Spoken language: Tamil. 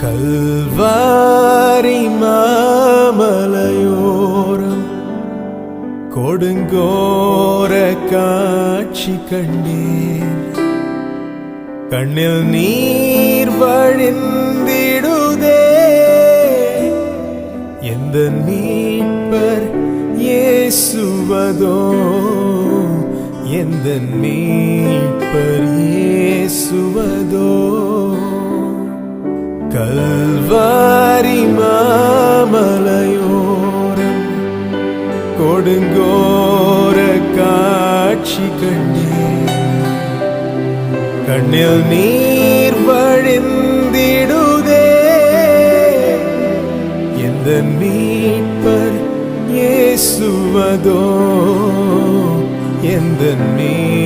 கல்வாரி மாமலையோரம் கொடுங்கோர காட்சி கண்டேன். கண்ணில் நீர் வழிந்திடுதே எந்த மீட்பர் ஏசுவதோ எந்த மீட்பர் ஏசுவதோ கல்வாரி மாமலையோரம் கொடுங்கோர காட்சி கண்ணே. கண்ணில் நீர் வழிந்திடுதே. எந்த மீட்பர் இயேசுவதோ? எந்த மீட்பர்